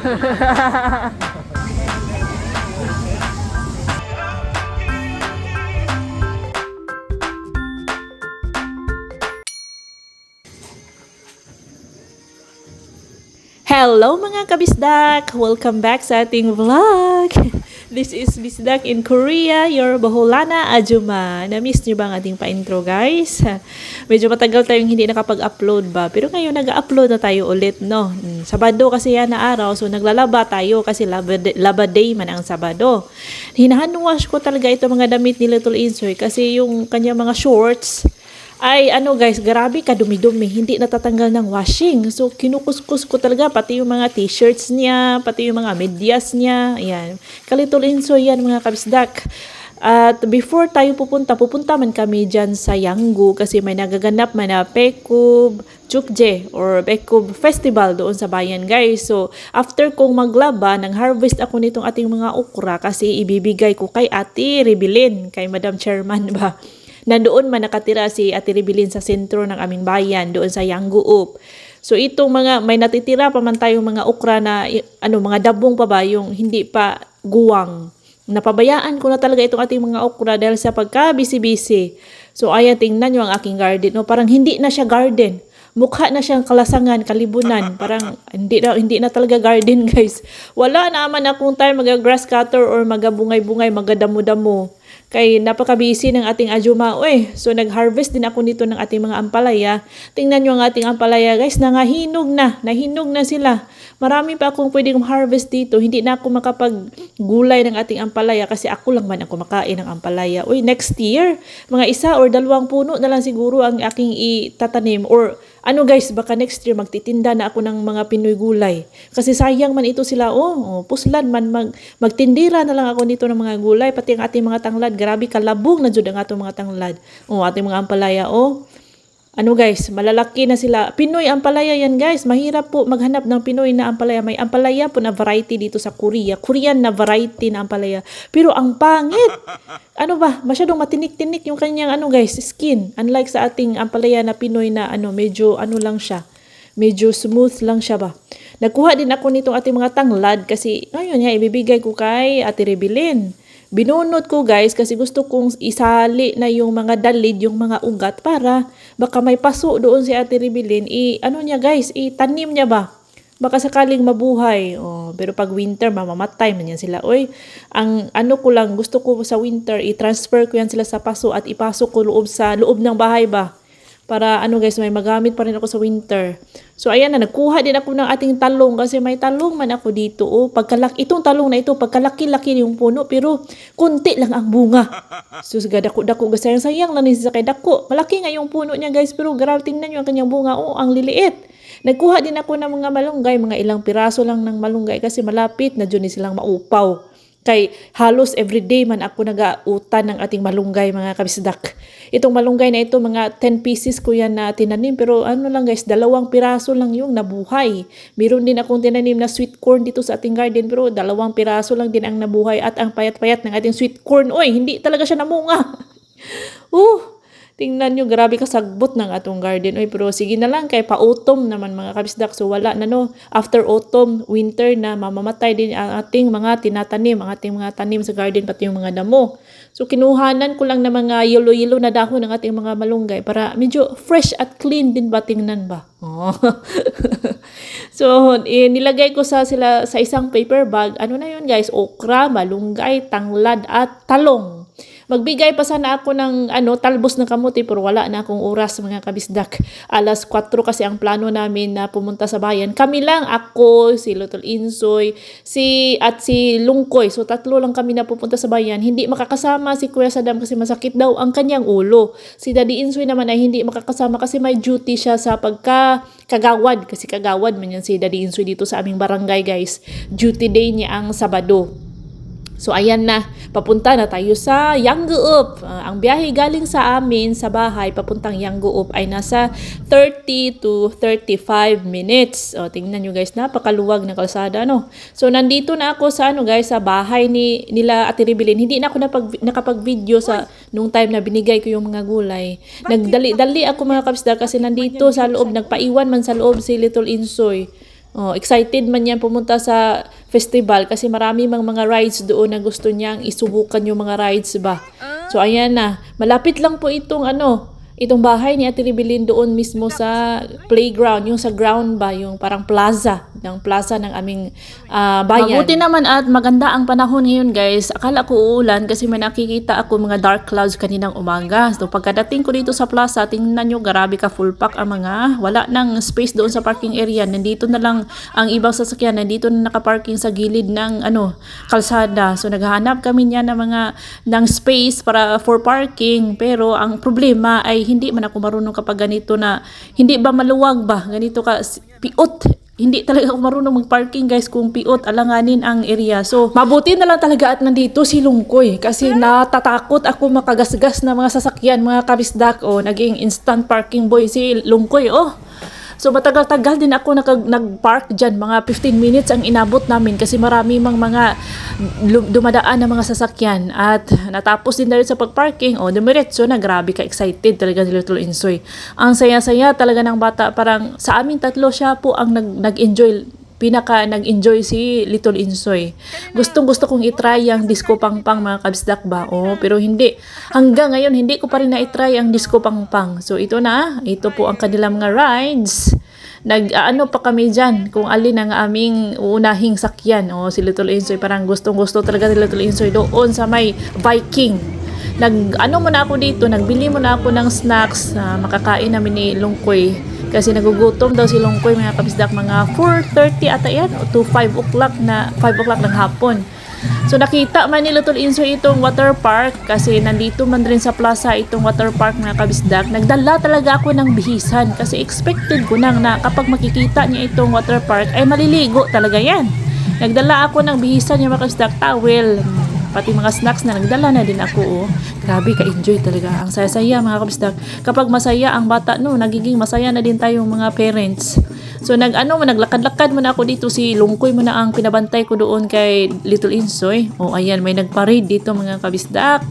Hello mga kabisdak! Welcome back sa ating vlog! This is Bisdak in Korea, your Baholana Ajuma. Na-miss niyo ba ang ating pa-intro guys? Medyo matagal tayong hindi nakapag-upload ba? Pero ngayon nag-upload na tayo ulit, no? Mm, Sabado kasi yan na araw, so naglalaba tayo kasi laba, laba day man ang Sabado. Hinahanwash ko talaga ito mga damit ni Little Insoy kasi yung kanya mga shorts, ay ano guys, grabe ka dumi-dumi, hindi natatanggal ng washing. So kinukuskus ko talaga pati yung mga t-shirts niya, pati yung mga medyas niya. Ayan. Kalitol inso yan mga kabisdak. At before tayo pupunta, pupunta man kami dyan sa Yanggu kasi may nagaganap man na Pekub Chukje or Pekub Festival doon sa bayan guys. So after kong maglaba, nang harvest ako nitong ating mga okra kasi ibibigay ko kay Ate Rebilin, kay Madam Chairman ba. Nandoon man nakatira si Ate Rebilin sa sentro ng aming bayan, doon sa Yangguup. So itong mga may natitira pa man tayong mga okra na ano mga dabong pa ba yung hindi pa guwang. Napabayaan ko na talaga itong ating mga okra dahil sa pagka-busy-busy. So ayan tingnan nyo ang aking garden. No, parang hindi na siya garden. Mukha na siyang kalasangan, kalibunan. Parang hindi na, hindi na talaga garden guys. Wala naman akong time mag-grass cutter or magabungay-bungay, magadamo-damo kay napaka-busy ng ating ajuma. Uy, so nag-harvest din ako nito ng ating mga ampalaya. Tingnan nyo ang ating ampalaya guys, nangahinog na, nahinog na sila. Marami pa akong pwedeng harvest dito. Hindi na ako makapag-gulay ng ating ampalaya kasi ako lang man ako makain ng ampalaya. Uy, next year, mga isa or dalawang puno na lang siguro ang aking itatanim or ano guys, baka next year magtitinda na ako ng mga Pinoy gulay. Kasi sayang man ito sila, oh, oh puslan man, mag, magtindira na lang ako nito ng mga gulay, pati ang ating mga tanglad, grabe kalabog na jud ang atong mga tanglad. Oh, ating mga ampalaya, oh. Ano guys, malalaki na sila. Pinoy ampalaya yan guys. Mahirap po maghanap ng Pinoy na ampalaya. May ampalaya po na variety dito sa Korea. Korean na variety na ampalaya. Pero ang pangit. Ano ba? Masyadong matinik-tinik yung kanyang ano guys, skin. Unlike sa ating ampalaya na Pinoy na ano, medyo ano lang siya. Medyo smooth lang siya ba. Nagkuha din ako nitong ating mga tanglad kasi ngayon nga ibibigay ko kay Ate Rebilin. Binunot ko guys kasi gusto kong isali na yung mga dalid, yung mga ugat para baka may paso doon si Ate Rebilin. I, ano niya guys, itanim niya ba? Baka sakaling mabuhay. Oh, pero pag winter, mamamatay man yan sila. Oy, ang ano ko lang, gusto ko sa winter, i-transfer ko yan sila sa paso at ipasok ko loob sa loob ng bahay ba? Para ano guys, may magamit pa rin ako sa winter. So ayan na, nagkuha din ako ng ating talong kasi may talong man ako dito. Oh, pagkalaki, itong talong na ito, pagkalaki-laki yung puno, pero kunti lang ang bunga. So sige, dako-dako, sayang sayang lang sa kay dako. Malaki nga yung puno niya guys, pero grabe tingnan nyo ang kanyang bunga. Oh, ang liliit. Nagkuha din ako ng mga malunggay, mga ilang piraso lang ng malunggay kasi malapit na dyan silang maupaw. Kay halos everyday man ako nagautan ng ating malunggay mga kabisdak. Itong malunggay na ito, mga 10 pieces ko yan na tinanim. Pero ano lang guys, dalawang piraso lang yung nabuhay. Meron din akong tinanim na sweet corn dito sa ating garden. Pero dalawang piraso lang din ang nabuhay. At ang payat-payat ng ating sweet corn, oy, hindi talaga siya namunga. uh, Tingnan nyo, grabe kasagbot ng atong garden. Oy, pero sige na lang, kay pa-autumn naman mga kabisdak. So wala na no, after autumn, winter na, mamamatay din ang ating mga tinatanim, ang ating mga tanim sa garden, pati yung mga damo. So kinuhanan ko lang ng mga yellow-yellow na dahon ng ating mga malunggay para medyo fresh at clean din ba tingnan ba? Oh. so, eh, nilagay ko sa sila sa isang paper bag. Ano na yun guys? Okra, malunggay, tanglad at talong. Magbigay pa sana ako ng ano, talbos ng kamuti pero wala na akong oras mga kabisdak. Alas 4 kasi ang plano namin na pumunta sa bayan. Kami lang, ako, si Little Insoy, si at si Lungkoy. So tatlo lang kami na pupunta sa bayan. Hindi makakasama si Kuya Sadam kasi masakit daw ang kanyang ulo. Si Daddy Insoy naman ay hindi makakasama kasi may duty siya sa pagka kagawad. Kasi kagawad man yan si Daddy Insoy dito sa aming barangay guys. Duty day niya ang Sabado. So ayan na, papunta na tayo sa Yangguup. Uh, ang biyahe galing sa amin sa bahay papuntang Yangguup ay nasa 30 to 35 minutes. O tingnan nyo guys, napakaluwag na kalsada no. So nandito na ako sa ano guys, sa bahay ni nila Ate Rebilin. Hindi na ako napag, nakapag-video sa nung time na binigay ko yung mga gulay. Nagdali-dali ako mga kapsdar kasi nandito sa loob, nagpaiwan man sa loob si Little Insoy. Oh, excited man yan pumunta sa festival kasi marami mang mga rides doon na gusto niyang isubukan yung mga rides ba. So ayan na, malapit lang po itong ano, itong bahay ni Ate Rebelin doon mismo sa playground, yung sa ground ba, yung parang plaza, ng plaza ng aming ah, bayan. Mabuti naman at maganda ang panahon ngayon guys. Akala ko uulan kasi may nakikita ako mga dark clouds kaninang umaga. So pagkadating ko dito sa plaza, tingnan nyo, grabe ka full pack ang mga, wala nang space doon sa parking area. Nandito na lang ang ibang sasakyan, nandito na nakaparking sa gilid ng ano, kalsada. So naghahanap kami niya ng mga ng space para for parking. Pero ang problema ay hindi man ako marunong kapag ganito na hindi ba maluwag ba? Ganito ka piot hindi talaga ako marunong mag-parking guys kung piot alanganin ang area. So, mabuti na lang talaga at nandito si Lungkoy kasi natatakot ako makagasgas na mga sasakyan, mga kabisdak o naging instant parking boy si Lungkoy. Oh, So matagal-tagal din ako nakag, nag-park dyan, mga 15 minutes ang inabot namin kasi marami mang mga dumadaan na mga sasakyan at natapos din dahil sa pag-parking, o dumiretso na, grabe ka excited talaga si Little Insoy. Ang saya-saya talaga ng bata, parang sa aming tatlo siya po ang nag, nag-enjoy pinaka nag-enjoy si Little Insoy. Gustong gusto kong itry ang disco pangpang mga kabisdak ba? Oh, pero hindi. Hanggang ngayon, hindi ko pa rin na-itry ang disco pangpang. So, ito na. Ito po ang kanilang mga rides. Nag, ano pa kami dyan, kung alin ang aming uunahing sakyan. Oh, si Little Insoy, parang gustong gusto talaga si Little Insoy doon sa may Viking nag ano mo na ako dito, nagbili mo na ako ng snacks, ah, makakain namin ni Lungkoy. Kasi nagugutom daw si Lungkoy mga kabisdak mga 4.30 ata yan to 5 o'clock na 5 o'clock ng hapon. So nakita man ni Little Insoy itong water park kasi nandito man rin sa plaza itong water park mga kabisdak. Nagdala talaga ako ng bihisan kasi expected ko nang na kapag makikita niya itong water park ay maliligo talaga yan. Nagdala ako ng bihisan yung mga kabisdak towel, pati mga snacks na nagdala na din ako oh. Grabe ka-enjoy talaga. Ang saya-saya mga kabisdak. Kapag masaya ang bata no, nagiging masaya na din tayong mga parents. So nag ano, naglakad-lakad muna ako dito si Lungkoy muna ang pinabantay ko doon kay Little Insoy. Oh ayan, may nagparade dito mga kabisdak.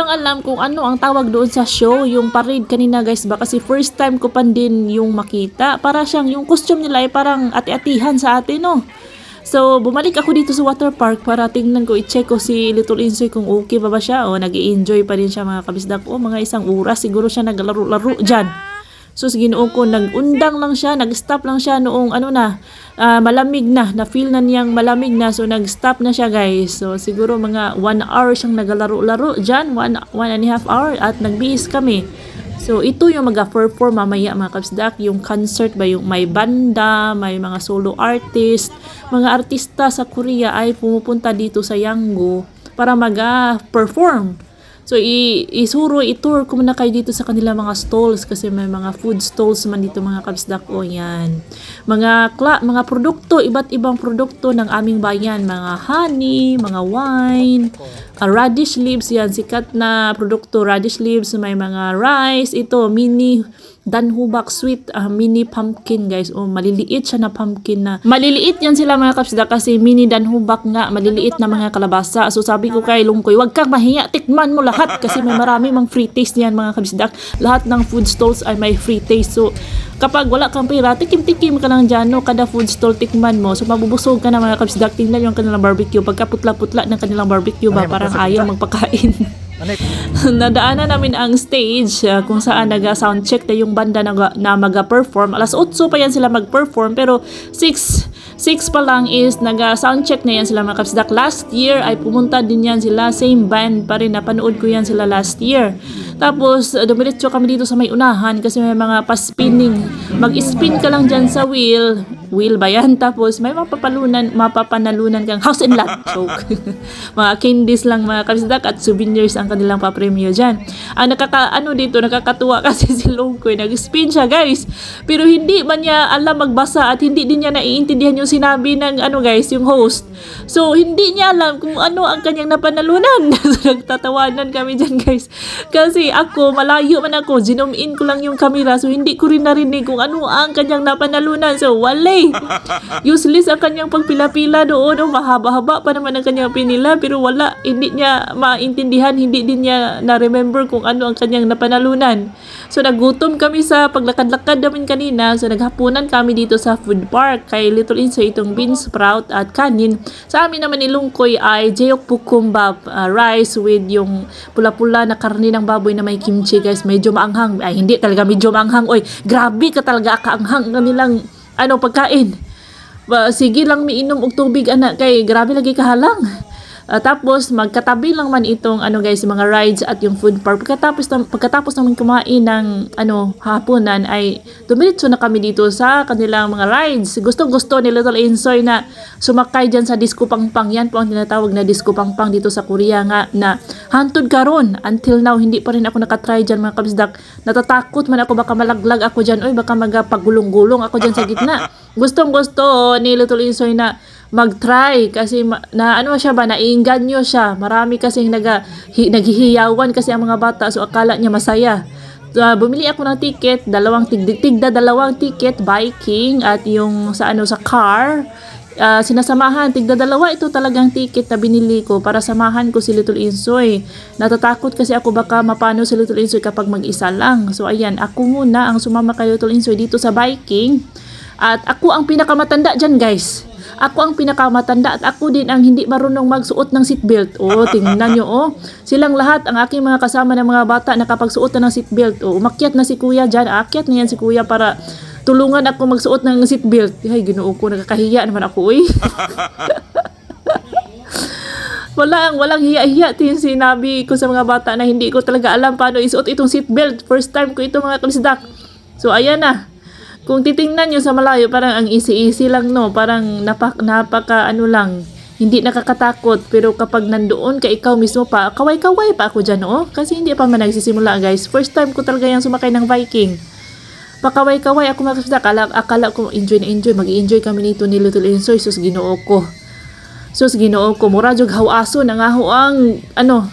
Lang alam kung ano ang tawag doon sa show, yung parade kanina guys ba kasi first time ko pa din yung makita. Para siyang yung costume nila ay parang ati-atihan sa atin no. So, bumalik ako dito sa water park para tingnan ko, i-check ko si Little Insoy kung okay pa ba siya o nag enjoy pa rin siya mga kabisdak. O mga isang oras siguro siya naglaro-laro dyan. So, sa ginoo ko, nag-undang lang siya, nag-stop lang siya noong ano na, ah, malamig na, na-feel na niyang malamig na. So, nag-stop na siya guys. So, siguro mga one hour siyang nagalaro-laro dyan, one, one and a half hour at nagbihis kami. So, ito yung mag-perform mamaya mga kapsdak, yung concert ba, yung may banda, may mga solo artist, mga artista sa Korea ay pumupunta dito sa Yanggo para mag-perform. So, i isuro, i-tour ko muna kayo dito sa kanila mga stalls kasi may mga food stalls man dito mga kabsdak. O yan. Mga, kla mga produkto, iba't ibang produkto ng aming bayan. Mga honey, mga wine, uh, radish leaves yan. Sikat na produkto, radish leaves. May mga rice. Ito, mini danhubak sweet ah, mini pumpkin guys o maliliit siya na pumpkin na maliliit yan sila mga kapsida kasi mini danhubak nga maliliit na mga kalabasa so sabi ko kay Lungkoy wag kang mahiya tikman mo lahat kasi may marami mang free taste yan mga kapsida lahat ng food stalls ay may free taste so kapag wala kang pera tikim-tikim ka lang dyan no kada food stall tikman mo so mabubusog ka na mga kapsida tingnan yung kanilang barbecue pagka putla-putla ng kanilang barbecue ba parang ayaw magpakain nadaanan namin ang stage uh, kung saan naga-sound check na yung banda na, na maga-perform. Alas 8 pa yan sila mag-perform pero 6 6 pa lang is nag-soundcheck na yan sila mga kabisdak. Last year ay pumunta din yan sila. Same band pa rin. Napanood ko yan sila last year. Tapos uh, dumiretso kami dito sa may unahan kasi may mga pa-spinning. Mag-spin ka lang dyan sa wheel. Wheel ba yan? Tapos may mapapalunan, mapapanalunan kang house and lot. Joke. mga candies lang mga kabisdak at souvenirs ang kanilang papremyo dyan. Ang nakaka, ano dito, nakakatuwa kasi si Longkoy. Nag-spin siya guys. Pero hindi man niya alam magbasa at hindi din niya naiintindihan yung sinabi ng ano guys, yung host. So, hindi niya alam kung ano ang kanyang napanalunan. nagtatawanan kami dyan guys. Kasi ako, malayo man ako, zoom in ko lang yung camera. So, hindi ko rin narinig kung ano ang kanyang napanalunan. So, wale. Useless ang kanyang pagpila-pila doon. Oh, mahaba-haba pa naman ang kanyang pinila. Pero wala, hindi niya maintindihan, hindi din niya na-remember kung ano ang kanyang napanalunan. So, nagutom kami sa paglakad-lakad namin kanina. So, naghapunan kami dito sa food park kay Little Inso itong bean sprout at kanin. Sa amin naman ilungkoy ay jeyok pukumbap uh, rice with yung pula-pula na karne ng baboy na may kimchi guys. Medyo maanghang. Ay, hindi talaga medyo maanghang. Oy, grabe ka talaga kaanghang ang kanilang ano, pagkain. Ba, sige lang miinom og tubig anak kay grabe lagi kahalang. Ah, tapos magkatabi lang man itong ano guys, mga rides at yung food park. Pagkatapos na, pagkatapos naman kumain ng ano hapunan ay dumiretso na kami dito sa kanilang mga rides. Gusto-gusto ni Little Insoy na sumakay diyan sa Disco Pangpang. Yan po ang tinatawag na Disco Pangpang dito sa Korea nga na hantod karon until now hindi pa rin ako nakatry diyan mga kabisdak. Natatakot man ako baka malaglag ako diyan. Oy baka magpagulong-gulong ako diyan sa gitna. Gustong-gusto ni Little Insoy na mag-try kasi na ano siya ba naiinganyo siya. Marami kasing naga, hi, naghihiyawan kasi ang mga bata so akala niya masaya. So, bumili ako ng ticket dalawang tig tigda dalawang ticket biking at yung sa ano sa car. Ah, sinasamahan tigda dalawa ito talagang ticket na binili ko para samahan ko si Little Insoy. Natatakot kasi ako baka mapano si Little Insoy kapag mag-isa lang. So ayan ako muna ang sumama kay Little Insoy dito sa biking. At ako ang pinakamatanda dyan guys ako ang pinakamatanda at ako din ang hindi marunong magsuot ng seatbelt. Oh, tingnan nyo, oh. Silang lahat, ang aking mga kasama ng mga bata nakapagsuot na ng seatbelt. Oh, umakyat na si kuya dyan. Aakyat na yan si kuya para tulungan ako magsuot ng seatbelt. Ay, ginoo ko, nakakahiya naman ako, eh. walang walang hiya-hiya tin sinabi ko sa mga bata na hindi ko talaga alam paano isuot itong seatbelt. First time ko ito mga kalisdak. So ayan na. Kung titingnan nyo sa malayo, parang ang easy-easy lang, no? Parang napak, napaka, ano lang, hindi nakakatakot. Pero kapag nandoon ka ikaw mismo pa, kaway-kaway pa ako dyan, no? Kasi hindi pa man nagsisimula, guys. First time ko talaga yung sumakay ng Viking. Pakaway-kaway ako makasada. Akala, akala ko enjoy na enjoy. mag-enjoy kami nito ni Little Insoy. Sus, ginoo ko. Sus, ginoo ko. Mura jog hawaso na nga ho ang, ano,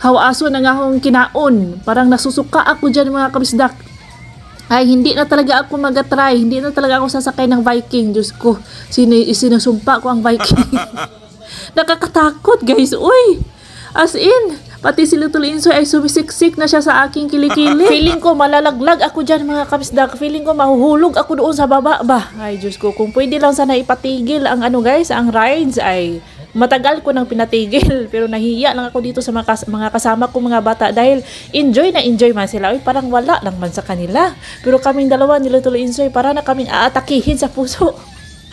hawaso na nga ang kinaon. Parang nasusuka ako dyan mga kabisdak ay hindi na talaga ako mag-try. Hindi na talaga ako sasakay ng Viking. Diyos ko, sin- sinusumpa ko ang Viking. Nakakatakot, guys. Uy! As in, pati si Little Insoy ay sumisiksik na siya sa aking kilikili. Feeling ko malalaglag ako dyan mga kabisdak. Feeling ko mahuhulog ako doon sa baba ba. Ay, Diyos ko, kung pwede lang sana ipatigil ang ano guys, ang rides ay matagal ko nang pinatigil pero nahiya lang ako dito sa mga, kas- mga kasama ko mga bata dahil enjoy na enjoy man sila. Uy, parang wala lang man sa kanila. Pero kaming dalawa ni Little Insoy para na kaming aatakihin sa puso.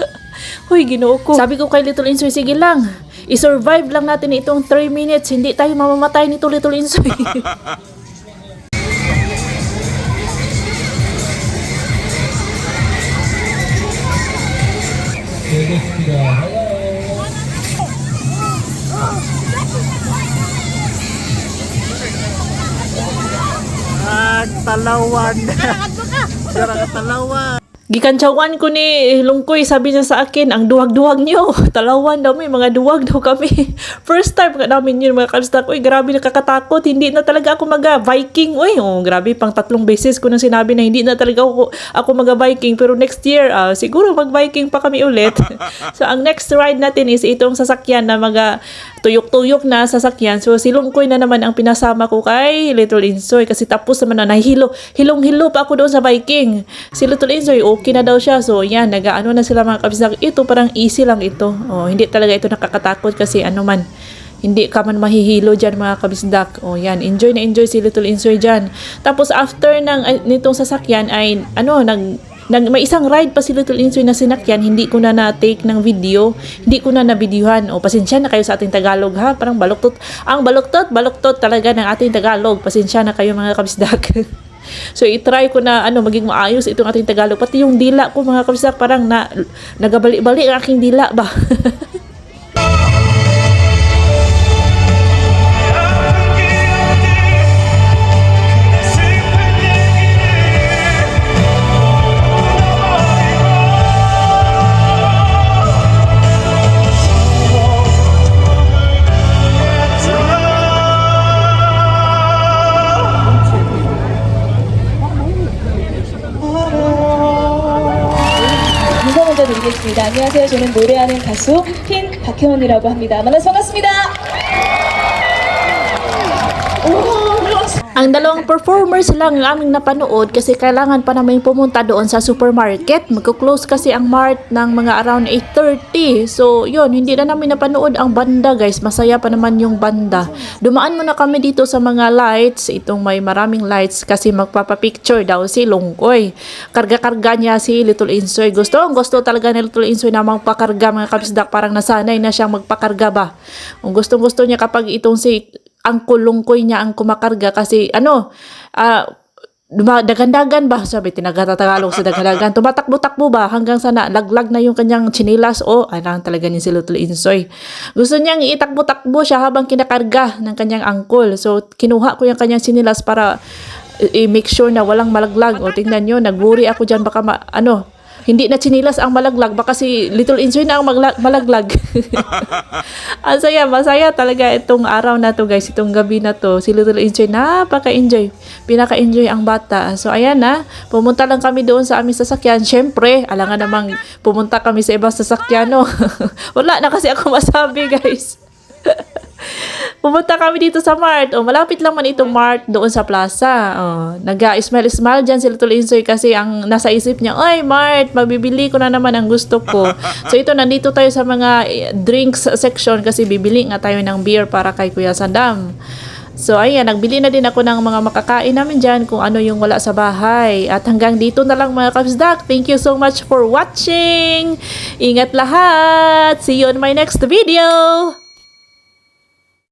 Huy, ginoo ko. Sabi ko kay Little Insoy, sige lang. I-survive lang natin itong 3 minutes. Hindi tayo mamamatay nito Little Insoy. At talawan. Dara ka talawan. Gikantsawan ko ni Lungkoy, sabi niya sa akin, ang duwag-duwag niyo. Talawan daw may mga duwag daw kami. First time nga namin yun mga kalstak. Uy, grabe nakakatakot. Hindi na talaga ako maga-Viking. Uy, oh, grabe, pang tatlong beses ko nang sinabi na hindi na talaga ako, ako maga-Viking. Pero next year, ah, siguro mag-Viking pa kami ulit. so, ang next ride natin is itong sasakyan na mga tuyok-tuyok na sasakyan. So, si Lungkoy na naman ang pinasama ko kay Little Insoy kasi tapos naman na nahilo. Hilong-hilo pa ako doon sa Viking. Si Little Insoy, okay na daw siya. So, yan, nag-ano na sila mga kabisdak. Ito parang easy lang ito. Oh, hindi talaga ito nakakatakot kasi ano man, hindi ka man mahihilo dyan mga kabisdak. O yan, enjoy na enjoy si Little Insoy dyan. Tapos after ng, nitong sasakyan ay ano, nag nag, may isang ride pa si Little Insoy na sinakyan, hindi ko na na-take ng video, hindi ko na na-videohan. O, pasensya na kayo sa ating Tagalog ha, parang baluktot. Ang baluktot, baluktot talaga ng ating Tagalog. Pasensya na kayo mga kabisdak. so, i-try ko na ano, maging maayos itong ating Tagalog. Pati yung dila ko mga kabisdak, parang na, nagabali-bali ang aking dila ba. 드리겠습니다. 안녕하세요. 저는 노래하는 가수 흰 박혜원이라고 합니다. 만나서 반갑습니다. Ang dalawang performers lang ang aming napanood kasi kailangan pa namin pumunta doon sa supermarket. Magko-close kasi ang mart ng mga around 8.30. So, yun, hindi na namin napanood ang banda guys. Masaya pa naman yung banda. Dumaan muna kami dito sa mga lights. Itong may maraming lights kasi magpapapicture daw si Lungkoy. Karga-karga niya si Little Insoy. Gusto, gusto talaga ni Little Insoy na magpakarga mga kabisdak. Parang nasanay na siyang magpakarga ba. Kung gustong-gusto niya kapag itong si ang kulungkoy niya ang kumakarga kasi ano, duma- dagan-dagan ba? Sabi, tinagatagalog sa dagan-dagan. Tumatakbo-takbo ba hanggang sa laglag na yung kanyang chinilas o ay lang talaga ni si Little Insoy. Gusto niyang itakbo-takbo siya habang kinakarga ng kanyang angkol. So, kinuha ko yung kanyang chinilas para i- i-make sure na walang malaglag. O, tingnan nyo, nag-worry ako dyan. Baka, ma- ano, hindi na chinilas ang malaglag. Baka si Little Insoy na ang magla- malaglag. ang saya, masaya talaga itong araw na to guys. Itong gabi na to. Si Little Insoy, napaka-enjoy. Pinaka-enjoy ang bata. So, ayan na. Pumunta lang kami doon sa aming sasakyan. Siyempre, alangan namang pumunta kami sa ibang sasakyan, no? Wala na kasi ako masabi, guys. Pumunta kami dito sa Mart. Oh, malapit lang man itong Mart doon sa plaza. Oh, Nag-smile-smile dyan si Little Insoy kasi ang nasa isip niya, Ay, Mart, mabibili ko na naman ang gusto ko. so ito, nandito tayo sa mga eh, drinks section kasi bibili nga tayo ng beer para kay Kuya Sandam. So ayan, nagbili na din ako ng mga makakain namin dyan kung ano yung wala sa bahay. At hanggang dito na lang mga kabsdak. Thank you so much for watching. Ingat lahat. See you on my next video.